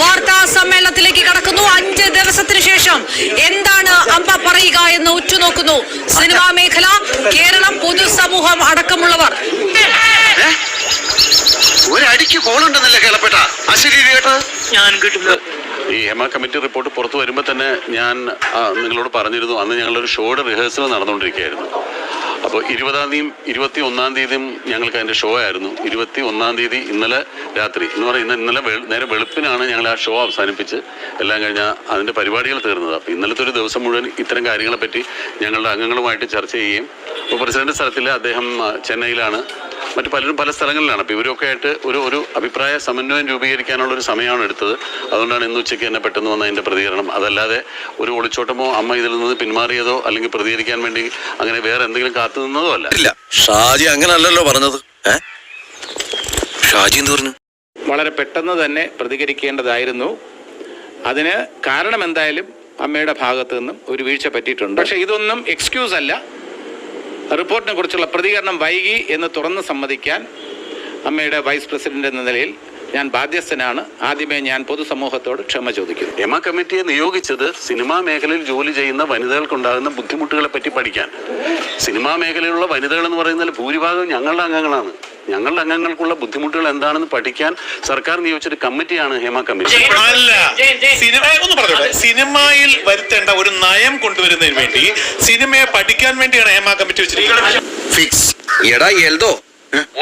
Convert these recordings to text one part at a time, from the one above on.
വാർത്താ സമ്മേളനത്തിലേക്ക് കടക്കുന്നു. അഞ്ച് ദിവസത്തിന് ശേഷം എന്താണ് അമ്പ പറയുക എന്ന് ഉറ്റുനോക്കുന്നു. സിനിമാ മേഖല കേരളം പൊതുസമൂഹം അടക്കമുള്ളവർ. ഒരടിക്ക് കോളുണ്ടെന്നല്ലേ കേളപ്പെട്ട? അശരീരി കേട്ട് ഞാൻ കേട്ടില്ല. ഈ ഹെമ കമ്മിറ്റി റിപ്പോർട്ട് പുറത്തു വരുമ്പോൾ തന്നെ ഞാൻ നിങ്ങളോട് പറഞ്ഞിരുന്നു. അന്ന് ഞങ്ങളൊരു ഷോയുടെ റിഹേഴ്സൽ നടന്നുകൊണ്ടിരിക്കുകയായിരുന്നു. അപ്പോൾ ഇരുപതാം തീയതിയും ഇരുപത്തി ഒന്നാം തീയതിയും ഞങ്ങൾക്ക് അതിന്റെ ഷോ ആയിരുന്നു. ഇരുപത്തി ഒന്നാം തീയതി ഇന്നലെ രാത്രി. എന്ന് പറയുന്നത് ഇന്നലെ നേരെ വെളുപ്പിനാണ് ഞങ്ങൾ ആ ഷോ അവസാനിപ്പിച്ച് എല്ലാം കഴിഞ്ഞ അതിന്റെ പരിപാടികൾ തീർന്നത്. അപ്പോൾ ഇന്നലത്തെ ഒരു ദിവസം മുഴുവൻ ഇത്തരം കാര്യങ്ങളെപ്പറ്റി ഞങ്ങളുടെ അംഗങ്ങളുമായിട്ട് ചർച്ച ചെയ്യുകയും അപ്പോൾ പ്രസിഡന്റ് സ്ഥലത്തിൽ അദ്ദേഹം ചെന്നൈയിലാണ്. മറ്റു പലരും പല സ്ഥലങ്ങളിലാണ്. അപ്പോൾ ഇവരൊക്കെ ആയിട്ട് ഒരു ഒരു അഭിപ്രായ സമന്വയം രൂപീകരിക്കാനുള്ള ഒരു സമയമാണ് എടുത്തത്. അതുകൊണ്ടാണ് ഇന്ന് ഉച്ചയ്ക്ക് തന്നെ പെട്ടെന്ന് വന്ന അതിന്റെ പ്രതികരണം. അതല്ലാതെ ഒരു ഒളിച്ചോട്ടമോ അമ്മ ഇതിൽ നിന്ന് പിന്മാറിയതോ അല്ലെങ്കിൽ പ്രതികരിക്കാൻ വേണ്ടി അങ്ങനെ വേറെ എന്തെങ്കിലും കാത്തു നിന്നതോ അല്ല. ഇല്ല. ഷാജി അങ്ങനല്ലല്ലോ പറഞ്ഞത്. ഷാജി എന്ന് പറഞ്ഞു? വളരെ പെട്ടെന്ന് തന്നെ പ്രതികരിക്കേണ്ടതായിരുന്നു. അതിന് കാരണം എന്തായാലും അമ്മയുടെ ഭാഗത്തു നിന്നും ഒരു വീഴ്ച പറ്റിയിട്ടുണ്ട്. പക്ഷേ ഇതൊന്നും എക്സ്ക്യൂസ് അല്ല. റിപ്പോർട്ടിനെ കുറിച്ചുള്ള പ്രതികരണം വൈകി എന്ന് തുറന്ന് സമ്മതിക്കാൻ അമ്മയുടെ വൈസ് പ്രസിഡന്റ് എന്ന നിലയിൽ ഞാൻ ബാധ്യസ്ഥനാണ്. ആദ്യമേ ഞാൻ പൊതുസമൂഹത്തോട് ക്ഷമ ചോദിക്കുന്നു. എമ കമ്മിറ്റിയെ നിയോഗിച്ചത് സിനിമാ മേഖലയിൽ ജോലി ചെയ്യുന്ന വനിതകൾക്കുണ്ടാകുന്ന ബുദ്ധിമുട്ടുകളെ പറ്റി പഠിക്കാൻ. സിനിമാ മേഖലയിലുള്ള വനിതകൾ എന്ന് പറയുന്നതിൽ ഭൂരിഭാഗം ഞങ്ങളുടെ അംഗങ്ങളാണ്. ഞങ്ങളുടെ അംഗങ്ങൾക്കുള്ള ബുദ്ധിമുട്ടുകൾ എന്താണെന്ന് പഠിക്കാൻ സർക്കാർ നിയോഗിച്ചൊരു കമ്മിറ്റിയാണ് ഹേമ കമ്മിറ്റി. സിനിമ സിനിമയിൽ വരുത്തേണ്ട ഒരു നയം കൊണ്ടുവരുന്നതിന് വേണ്ടി സിനിമയെ പഠിക്കാൻ വേണ്ടിയാണ് ഹേമ കമ്മിറ്റി വെച്ചിരിക്കുന്നത്. ഫിക്സ്. എടാ എൽദോ.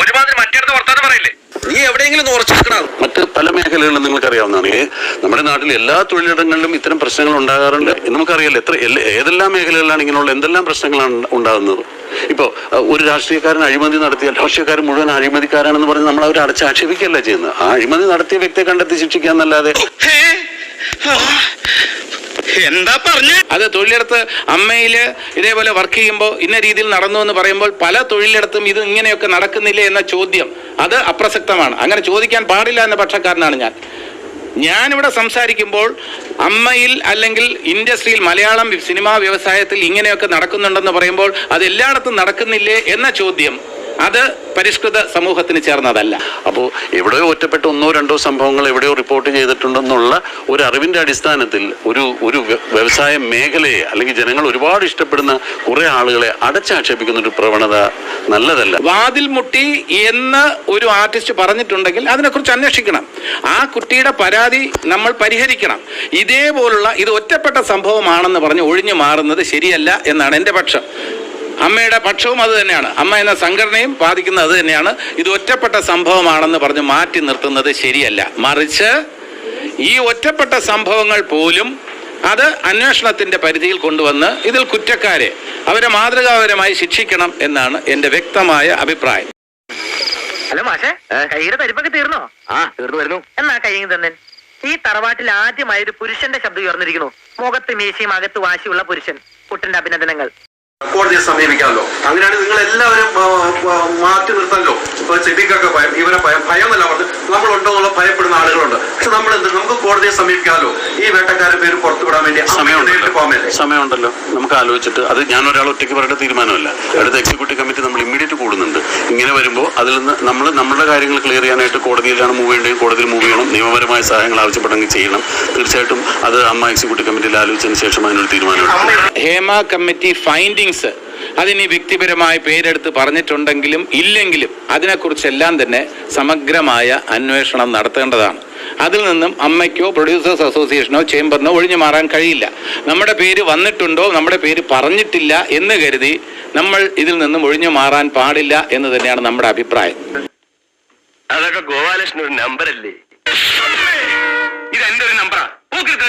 ഒരുമാതിരി മറ്റേടത്ത് വർത്താനം പറയില്ലേ? നീ എവിടെയെങ്കിലും ഉറച്ചു നിൽക്കണം മറ്റ് പല മേഖലകളിലും നിങ്ങൾക്ക് അറിയാവുന്നതാണ് നമ്മുടെ നാട്ടിൽ എല്ലാ തൊഴിലിടങ്ങളിലും ഇത്തരം പ്രശ്നങ്ങൾ ഉണ്ടാകാറുണ്ട്. നമുക്കറിയാലോ എത്ര ഏതെല്ലാം മേഖലകളിലാണ് ഇങ്ങനെയുള്ള എന്തെല്ലാം പ്രശ്നങ്ങളാണ് ഉണ്ട- ഉണ്ടാകുന്നത് ഇപ്പോൾ ഒരു രാഷ്ട്രീയക്കാരൻ അഴിമതി നടത്തിയാൽ രാഷ്ട്രീയക്കാരൻ മുഴുവൻ അഴിമതിക്കാരാണെന്ന് പറഞ്ഞ് നമ്മൾ അവരെ അടച്ചാക്ഷേപിക്കുകയല്ല ചെയ്യുന്നത്. ആ അഴിമതി നടത്തിയ വ്യക്തിയെ കണ്ടെത്തി ശിക്ഷിക്കുക എന്നല്ലാതെ എന്താ പറഞ്ഞ? അത് തൊഴിലിടത്ത് അമ്മയിൽ ഇതേപോലെ വർക്ക് ചെയ്യുമ്പോൾ ഇന്ന രീതിയിൽ നടന്നു എന്ന് പറയുമ്പോൾ പല തൊഴിലിടത്തും ഇത് ഇങ്ങനെയൊക്കെ നടക്കുന്നില്ല എന്ന ചോദ്യം അത് അപ്രസക്തമാണ്. അങ്ങനെ ചോദിക്കാൻ പാടില്ല എന്ന പക്ഷക്കാരനാണ് ഞാൻ. ഞാനിവിടെ സംസാരിക്കുമ്പോൾ അമ്മയിൽ അല്ലെങ്കിൽ ഇൻഡസ്ട്രിയിൽ മലയാളം സിനിമാ വ്യവസായത്തിൽ ഇങ്ങനെയൊക്കെ നടക്കുന്നുണ്ടെന്ന് പറയുമ്പോൾ അത് എല്ലായിടത്തും നടക്കുന്നില്ലേ എന്ന ചോദ്യം അത് പരിഷ്കൃത സമൂഹത്തിന് ചേർന്നതല്ല. അപ്പോൾ എവിടെയോ ഒറ്റപ്പെട്ട ഒന്നോ രണ്ടോ സംഭവങ്ങൾ എവിടെയോ റിപ്പോർട്ട് ചെയ്തിട്ടുണ്ടെന്നുള്ള ഒരു അറിവിന്റെ അടിസ്ഥാനത്തിൽ ഒരു ഒരു വ്യവസായ മേഖലയെ അല്ലെങ്കിൽ ജനങ്ങൾ ഒരുപാട് ഇഷ്ടപ്പെടുന്ന കുറെ ആളുകളെ അടച്ചാക്ഷേപിക്കുന്ന ഒരു പ്രവണത നല്ലതല്ല. വാതിൽ മുട്ടി എന്ന് ഒരു ആർട്ടിസ്റ്റ് പറഞ്ഞിട്ടുണ്ടെങ്കിൽ അതിനെക്കുറിച്ച് അന്വേഷിക്കണം. ആ കുട്ടിയുടെ പരാതി നമ്മൾ പരിഹരിക്കണം. ഇതേപോലുള്ള ഇത് ഒറ്റപ്പെട്ട സംഭവമാണെന്ന് പറഞ്ഞ് ഒഴിഞ്ഞു മാറുന്നത് ശരിയല്ല എന്നാണ് എന്റെ പക്ഷം. അമ്മയുടെ പക്ഷവും അത് തന്നെയാണ്. അമ്മ എന്ന സംഘടനയും ബാധിക്കുന്നത് അത് തന്നെയാണ്. ഇത് ഒറ്റപ്പെട്ട സംഭവമാണെന്ന് പറഞ്ഞ് മാറ്റി നിർത്തുന്നത് ശരിയല്ല. മറിച്ച് ഈ ഒറ്റപ്പെട്ട സംഭവങ്ങൾ പോലും അത് അന്വേഷണത്തിന്റെ പരിധിയിൽ കൊണ്ടുവന്ന് ഇതിൽ കുറ്റക്കാരെ അവരെ മാതൃകാപരമായി ശിക്ഷിക്കണം എന്നാണ് എന്റെ വ്യക്തമായ അഭിപ്രായം. ഹലോ മാഷേ കൈയുടെ തരിപ്പൊക്കെ തീർന്നോ? ആ തീർന്നു വരുന്നു. എന്നാ കയ്യിൽ തന്നെ. ഈ തറവാട്ടിൽ ആദ്യമായി ഒരു പുരുഷന്റെ ശബ്ദം ഉയർന്നിരിക്കുന്നു. മുഖത്ത് മീശയും അകത്ത് വാശിയുള്ള പുരുഷൻ. കുട്ടന്റെ അഭിനന്ദനങ്ങൾ. കോടതിയെ സമീപിക്കാമല്ലോ. അങ്ങനെയാണ് നിങ്ങൾ എല്ലാവരും മാറ്റി നിർത്താമല്ലോ. ഇപ്പൊ ചെബിക്കൊക്കെ ഭയം ഇവരെ ഭയം ഭയമല്ല പറഞ്ഞു നമ്മളുണ്ടോ എന്നുള്ള ഭയപ്പെടുന്ന ആളുകളുണ്ട്. പക്ഷെ നമ്മൾ എന്ത് നമുക്ക് കോടതിയെ സമീപിക്കാമല്ലോ. ഈ വേട്ടക്കാരുടെ പേര് പുറത്തു വിടാൻ വേണ്ടി സമയമുണ്ടല്ലോ. നമുക്ക് ആലോചിച്ചിട്ട് അത് ഞാൻ ഒരാൾ ഒറ്റയ്ക്ക് പറയേണ്ട തീരുമാനമല്ല. അടുത്ത എക്സിക്യൂട്ടീവ് കമ്മിറ്റി നമ്മൾ ഇമ്മീഡിയറ്റ് കൂടുന്നുണ്ട് ഇങ്ങനെ വരുമ്പോൾ അതിൽ നിന്ന് നമ്മൾ നമ്മുടെ കാര്യങ്ങൾ ക്ലിയർ ചെയ്യാനായിട്ട് കോടതിയിലാണ് മൂവ് ചെയ്യേണ്ടത്. കോടതിയിൽ മൂവ് ചെയ്യണം. നിയമപരമായ സഹായങ്ങൾ ആവശ്യപ്പെട്ടെങ്കിൽ ചെയ്യണം. തീർച്ചയായിട്ടും അത് അമ്മ എക്സിക്യൂട്ടീവ് കമ്മിറ്റിയിൽ ആലോചിച്ചതിന് ശേഷം അതിനൊരു തീരുമാനമെടുക്കും ഹേമ കമ്മിറ്റി ഫൈൻഡിങ്സ് അതിനി വ്യക്തിപരമായ പേരെടുത്ത് പറഞ്ഞിട്ടുണ്ടെങ്കിലും ഇല്ലെങ്കിലും അതിനെക്കുറിച്ചെല്ലാം തന്നെ സമഗ്രമായ അന്വേഷണം നടത്തേണ്ടതാണ്. അതിൽ നിന്നും അമ്മയ്ക്കോ പ്രൊഡ്യൂസേഴ്സ് അസോസിയേഷനോ ചേംബറിനോ ഒഴിഞ്ഞു മാറാൻ കഴിയില്ല. നമ്മുടെ പേര് വന്നിട്ടുണ്ടോ നമ്മുടെ പേര് പറഞ്ഞിട്ടില്ല എന്ന് കരുതി നമ്മൾ ഇതിൽ നിന്നും ഒഴിഞ്ഞു മാറാൻ പാടില്ല എന്ന് തന്നെയാണ് നമ്മുടെ അഭിപ്രായം. അതൊക്കെ ഗോപാലകൃഷ്ണൻ ഒരു നമ്പർ അല്ലേ? ഇത് എന്റെ ഒരു നമ്പറാ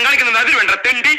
കാണിക്കുന്നത് അതിൽ വേണ്ട തെണ്ടി.